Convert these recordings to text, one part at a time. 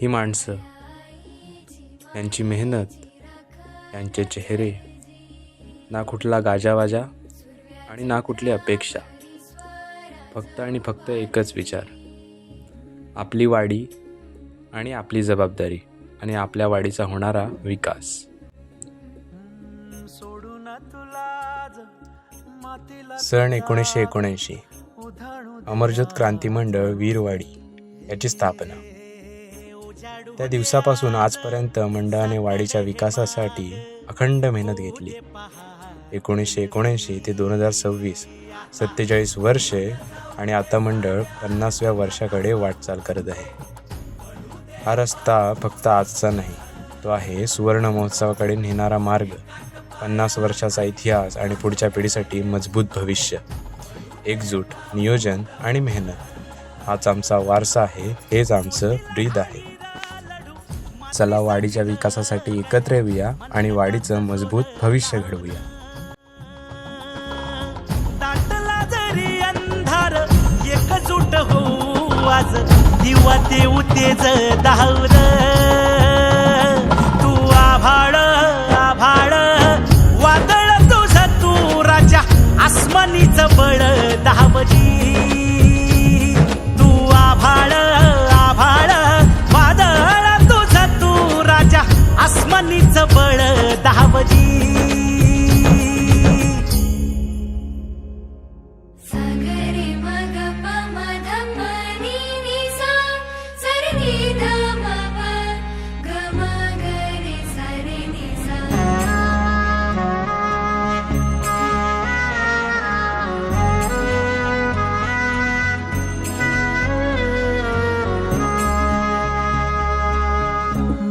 ही माणसं यांची मेहनत यांचे चेहरे ना कुठला गाजावाजा आणि ना कुठली अपेक्षा. फक्त आणि फक्त एकच विचार. आपली वाडी आणि आपली जबाबदारी आणि आपल्या वाडीचा होणारा विकास. सन एकोणीसशे एकोणऐंशी. अमरज्योत क्रांती मंडळ वीरवाडी याची स्थापना. त्या दिवसापासून आजपर्यंत मंडळाने वाडीच्या विकासासाठी अखंड मेहनत घेतली. एकोणीसशे एकोणऐंशी ते दोन हजार सव्वीस सत्तेचाळीस वर्षे आणि आता मंडळ पन्नासव्या वर्षाकडे वाटचाल करत आहे. हा रस्ता फक्त आजचा नाही तो आहे सुवर्ण महोत्सवाकडे नेणारा मार्ग. पन्नास वर्षाचा इतिहास आणि पुढच्या पिढीसाठी मजबूत भविष्य. एकजूट नियोजन आणि मेहनत. हाच आमचा वारसा आहे हेच आमचं ब्रीद आहे. चला वाडीच्या विकासासाठी एकत्र येऊया आणि वाडीचं मजबूत भविष्य घडवूया. दाटला अंधार एकजूट होऊ आज दिवा ते उतेज धावर तू आभाळ आभाळ वादळ तुझ तू राजा आसमानीच बळ धावजी आसमानीच बळ धावजी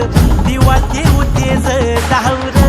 तेज दिवा ते तेज दहावर